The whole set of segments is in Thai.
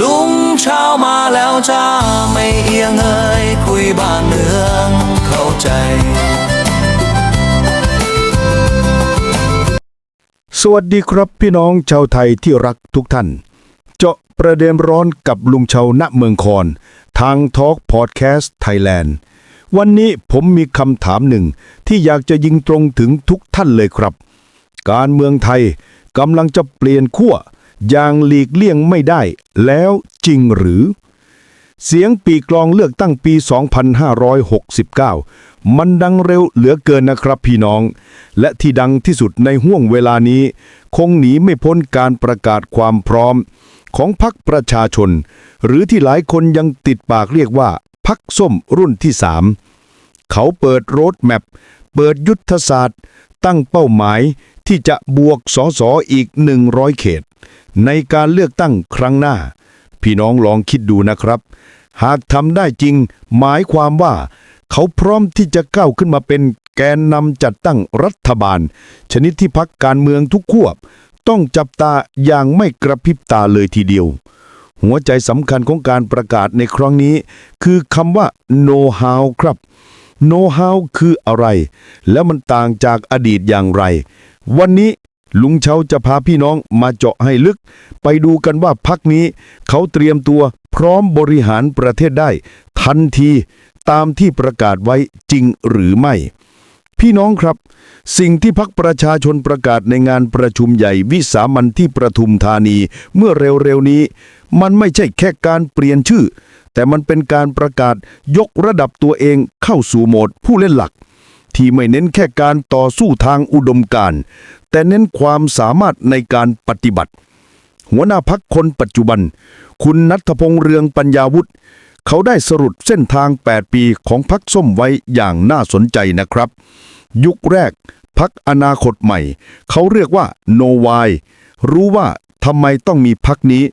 ลุงเช้ามาแล้วจ้าไม่เอียงเอ่ยคุยบ้านเมืองเข้าใจ สวัสดีครับพี่น้องชาวไทยที่รักทุกท่าน เจาะประเด็นร้อนกับลุงเชาวณเมืองคอน ทางทอล์กพอดแคสต์ไทยแลนด์วันนี้ผมมีคำถามหนึ่ง ที่อยากจะยิงตรงถึงทุกท่านเลยครับ การเมืองไทยกำลังจะเปลี่ยนขั้ว อย่างหลีกเลี่ยงไม่ได้ แล้วจริงหรือ เสียงปีกลองเลือกตั้งปี 2569 มันดังเร็วเหลือเกินนะครับพี่น้อง และที่ดังที่สุดในห่วงเวลานี้ คงหนีไม่พ้นการประกาศความพร้อม ของพรรคประชาชน หรือที่หลายคนยังติดปากเรียกว่าพักส้มรุ่นที่สามเขาเปิดโรดแมพเปิดยุทธศาสตร์ ตั้งเป้าหมายที่จะบวกสอสออีก 100 เขต ในการเลือกตั้งครั้งหน้า พี่น้องลองคิดดูนะครับ หากทำได้จริง หมายความว่า เขาพร้อมที่จะก้าวขึ้นมาเป็นแกนนำจัดตั้งรัฐบาล ชนิดที่พักการเมืองทุกควต้องจับตาอย่างไม่กระพริบตาเลยทีเดียว หัวใจสำคัญของการประกาศในครั้งนี้ คือคำว่า know how ครับ know how คืออะไร แล้วมันต่างจากอดีตอย่างไร วันนี้ ลุงเชาจะพาพี่น้องมาเจาะให้ลึก ไปดูกันว่าพักนี้เขาเตรียมตัวพร้อมบริหารประเทศได้ ทันทีตามที่ประกาศไว้จริงหรือไม่ พี่น้องครับ สิ่งที่พักประชาชนประกาศในงานประชุมใหญ่วิสามันที่ประทุมธานีเมื่อเร็วๆนี้ มันไม่ใช่แค่การเปลี่ยนชื่อ แต่มันเป็นการประกาศยกระดับตัวเองเข้าสู่โหมดผู้เล่นหลักที่ไม่เน้นแค่การต่อสู้ทางอุดมการ แต่เน้นความสามารถในการปฏิบัติ หัวหน้าพักคนปัจจุบัน คุณนัทพงษ์เรืองปัญญาวุฒิเขาได้สรุปเส้นทาง 8 ปีของพักส้มไว้อย่างน่าสนใจนะครับ ยุคแรกพักอนาคตใหม่ เขาเรียกว่าโนวายรู้ว่าทำไมต้องมีพักนี้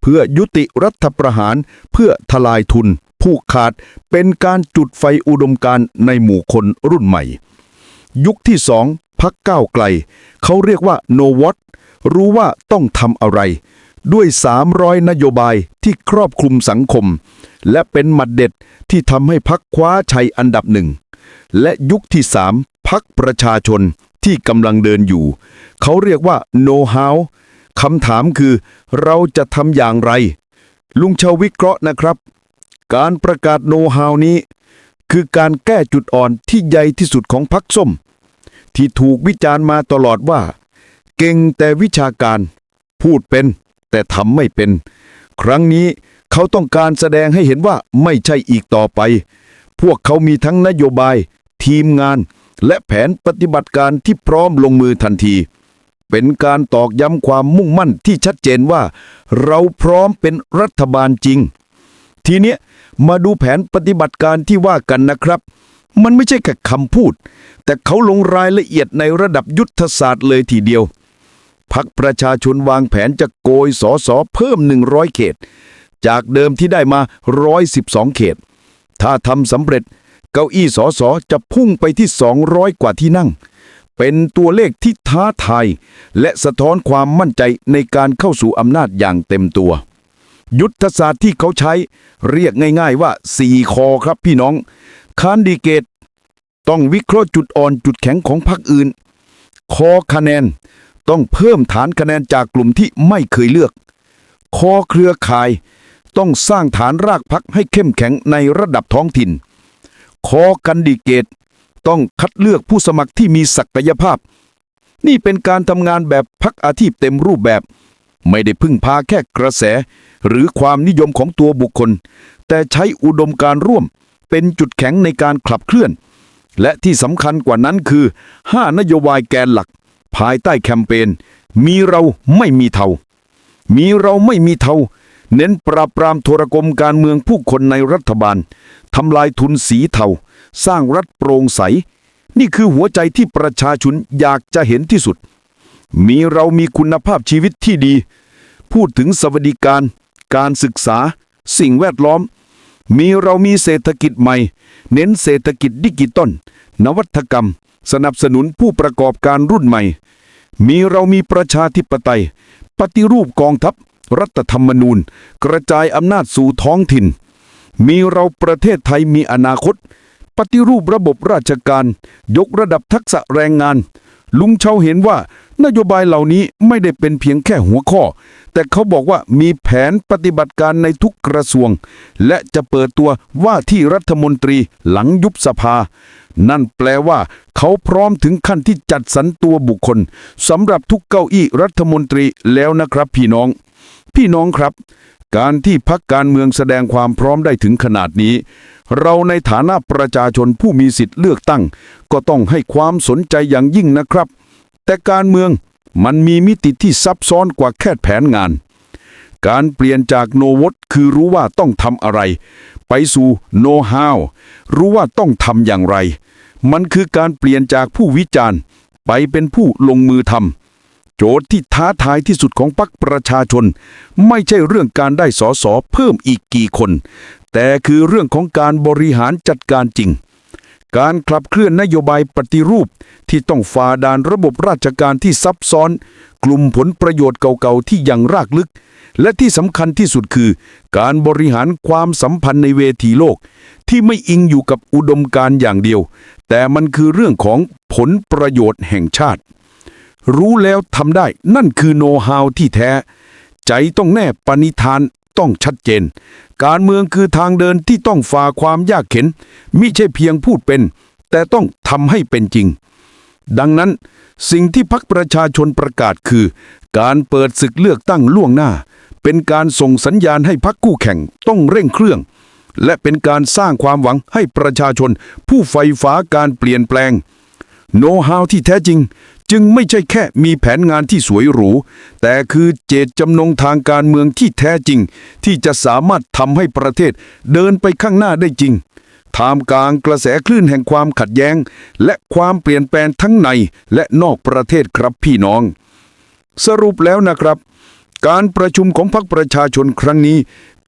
เพื่อยุติรัฐประหารเพื่อทลายทุน ผูกขาดเป็นการจุดไฟอุดมการในหมู่คนรุ่นใหม่ ยุคที่สอง พักก้าวไกล เขาเรียกว่าโนวอตรู้ว่าต้องทำอะไร ด้วย 300 นโยบายที่ครอบคลุมสังคม และเป็นหมัดเด็ดที่ทำให้พักคว้าชัยอันดับหนึ่ง และยุคที่สามพักประชาชนที่กำลังเดินอยู่ เขาเรียกว่าโนฮาวคำถามคือ เราจะทำอย่างไร ลุงชาวิเคราะห์นะครับ การประกาศโนฮาวนี้ คือการแก้จุดอ่อนที่ใหญ่ที่สุดของพักส้ม ที่ถูกวิจารณ์มาตลอดว่า เก่งแต่วิชาการ พูดเป็น แต่ทำไม่เป็น ครั้งนี้เขาต้องการแสดงให้เห็นว่าไม่ใช่อีกต่อไป พวกเขามีทั้งนโยบาย ทีมงาน และแผนปฏิบัติการที่พร้อมลงมือทันที เป็นการตอกย้ำความมุ่งมั่นที่ชัดเจนว่า เราพร้อมเป็นรัฐบาลจริง ทีเนี้ยมาดูแผนปฏิบัติการที่ว่ากันนะครับ มันไม่ใช่แค่คำพูด แต่เขาลงรายละเอียดในระดับยุทธศาสตร์เลยทีเดียวพักประชาชนวางแผนจะโกยสอสอเพิ่ม 100 เขต จากเดิมที่ได้มา 112 เขต ถ้าทำสำเร็จเก้าอี้สอสอจะพุ่งไปที่ 200 กว่าที่นั่ง เป็นตัวเลขที่ท้าทายและสะท้อนความมั่นใจในการเข้าสู่อำนาจอย่างเต็มตัว ยุทธศาสตร์ที่เขาใช้เรียกง่าย ๆว่า 4 คอครับพี่น้อง คานดิเกต ต้องวิเคราะห์จุดอ่อนจุดแข็งของพรรคอื่น คอคะแนนต้องเพิ่มฐานคะแนนจากกลุ่มที่ไม่เคยเลือก คอเครือข่าย ต้องสร้างฐานรากพักให้เข้มแข็งในระดับท้องถิ่น คอกันดิเกต ต้องคัดเลือกผู้สมัครที่มีศักยภาพ นี่เป็นการทำงานแบบพักอาชีพเต็มรูปแบบ ไม่ได้พึ่งพาแค่กระแส หรือความนิยมของตัวบุคคล แต่ใช้อุดมการร่วม เป็นจุดแข็งในการขับเคลื่อน และที่สำคัญกว่านั้นคือ 5 นโยบายแกนหลัก ภายใต้แคมเปญมีเราไม่มีเทา มีเราไม่มีเทา เน้นปราบปรามโทรกรมการเมืองผู้คนในรัฐบาลทำลายทุนสีเทา สร้างรัฐโปร่งใส นี่คือหัวใจที่ประชาชนอยากจะเห็นที่สุด มีเรามีคุณภาพชีวิตที่ดี พูดถึงสวัสดิการ การศึกษา สิ่งแวดล้อม มีเรามีเศรษฐกิจใหม่ เน้นเศรษฐกิจดิจิตอลนวัตกรรม สนับสนุนผู้ประกอบการรุ่นใหม่ มีเรามีประชาธิปไตย ปฏิรูปกองทัพ รัฐธรรมนูญ กระจายอำนาจสู่ท้องถิ่น มีเราประเทศไทยมีอนาคต ปฏิรูประบบราชการ ยกระดับทักษะแรงงาน ลุงเชาเห็นว่า นโยบายเหล่านี้ไม่ได้เป็นเพียงแค่หัวข้อ แต่เขาบอกว่ามีแผนปฏิบัติการในทุกกระทรวง และจะเปิดตัวว่าที่รัฐมนตรีหลังยุบสภา นั่นแปลว่า เขาพร้อมถึงขั้นที่จัดสรรตัวบุคคลสำหรับทุกเก้าอี้รัฐมนตรีแล้วนะครับพี่น้อง พี่น้องครับ การที่พักการเมืองแสดงความพร้อมได้ถึงขนาดนี้ เราในฐานะประชาชนผู้มีสิทธิ์เลือกตั้ง ก็ต้องให้ความสนใจอย่างยิ่งนะครับ แต่การเมืองมันมีมิติที่ซับซ้อนกว่าแค่แผนงาน การเปลี่ยนจากโนวตคือรู้ว่าต้องทำอะไร ไปสู่โนฮาวรู้ว่าต้องทำอย่างไร มันคือการเปลี่ยนจากผู้วิจารณ์ ไปเป็นผู้ลงมือทำโจทย์ที่ท้าทายที่สุดของพรรคประชาชน ไม่ใช่เรื่องการได้สอสอเพิ่มอีกกี่คน แต่คือเรื่องของการบริหารจัดการจริง การขับเคลื่อนนโยบายปฏิรูปที่ต้องฝ่าด่านระบบราชการที่ซับซ้อน กลุ่มผลประโยชน์เก่าๆที่ยังรากลึก และที่สำคัญที่สุดคือ การบริหารความสัมพันธ์ในเวทีโลก ที่ไม่อิงอยู่กับอุดมการณ์อย่างเดียว แต่มันคือเรื่องของผลประโยชน์แห่งชาติ รู้แล้วทำได้นั่นคือโน้ตฮาวที่แท้ ใจต้องแน่ปณิธานต้องชัดเจน การเมืองคือทางเดินที่ต้องฝ่าความยากเข็นมิใช่เพียงพูดเป็น แต่ต้องทำให้เป็นจริง ดังนั้น สิ่งที่พักประชาชนประกาศคือ การเปิดศึกเลือกตั้งล่วงหน้า เป็นการส่งสัญญาณให้พักคู่แข่งต้องเร่งเครื่อง และเป็นการสร้างความหวังให้ประชาชน ผู้ใฝ่ฟ้าการเปลี่ยนแปลง โน้ตฮาวที่แท้จริง จึงไม่ใช่แค่มีแผนงานที่สวยหรู แต่คือเจตจำนงทางการเมืองที่แท้จริง ที่จะสามารถทำให้ประเทศเดินไปข้างหน้าได้จริงท่ามกลางกระแสคลื่นแห่งความขัดแย้ง และความเปลี่ยนแปลงทั้งในและนอกประเทศครับพี่น้อง สรุปแล้วนะครับ การประชุมของพรรคประชาชนครั้งนี้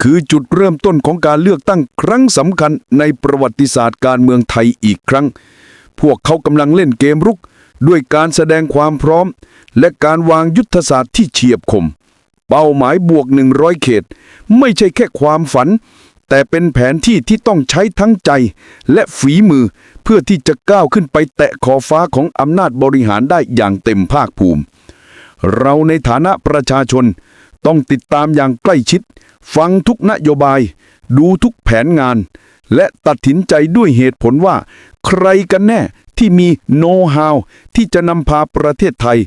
คือจุดเริ่มต้นของการเลือกตั้งครั้งสำคัญในประวัติศาสตร์การเมืองไทยอีกครั้ง พวกเขากำลังเล่นเกมรุก ด้วยการแสดงความพร้อม และการวางยุทธศาสตร์ที่เฉียบคม เป้าหมายบวก 100 เขต ไม่ใช่แค่ความฝัน แต่เป็นแผนที่ที่ต้องใช้ทั้งใจ และฝีมือเพื่อที่จะก้าวขึ้นไปแตะขอฟ้าของอำนาจบริหารได้อย่างเต็มภาคภูมิ เราในฐานะประชาชนต้องติดตามอย่างใกล้ชิด ฟังทุกนโยบาย ดูทุกแผนงาน และตัดสินใจด้วยเหตุผลว่า ใครกันแน่ ที่มีโน้ตฮาวที่จะนำพาประเทศไทย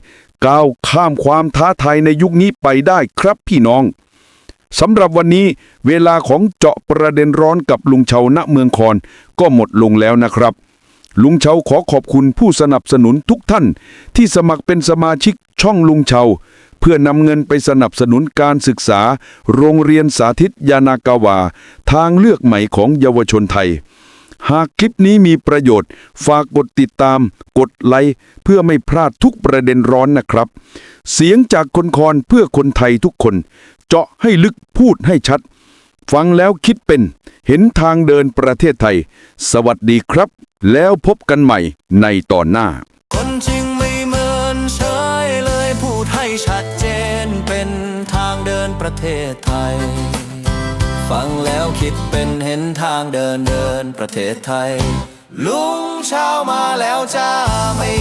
ก้าวข้ามความท้าทายในยุคนี้ไปได้ครับพี่น้องสำหรับวันนี้เวลาของเจาะประเด็นร้อนกับลุงเชาณเมืองคอนก็หมดลงแล้วนะครับ ลุงเชาขอขอบคุณผู้สนับสนุนทุกท่าน ที่สมัครเป็นสมาชิกช่องลุงเชาเพื่อนำเงินไปสนับสนุนการศึกษา โรงเรียนสาธิตยานากาวา ทางเลือกใหม่ของเยาวชนไทย หากคลิปนี้มีประโยชน์ ฝากกดติดตาม กดไลค์เพื่อไม่พลาดทุกประเด็นร้อนนะครับ เสียงจากคนคอนเพื่อคนไทยทุกคน เจาะให้ลึกพูดให้ชัด ฟังแล้วคิดเป็น เห็นทางเดินประเทศไทย สวัสดีครับ แล้วพบกันใหม่ในตอนหน้า คนจริงไม่เหมือนเฉยเลยพูดให้ชัดเจนเป็นทางเดินประเทศไทย ฟังแล้วคิดเป็นเห็นทางเดินเดินประเทศไทย ลุงเช้ามาแล้วจ้าไม่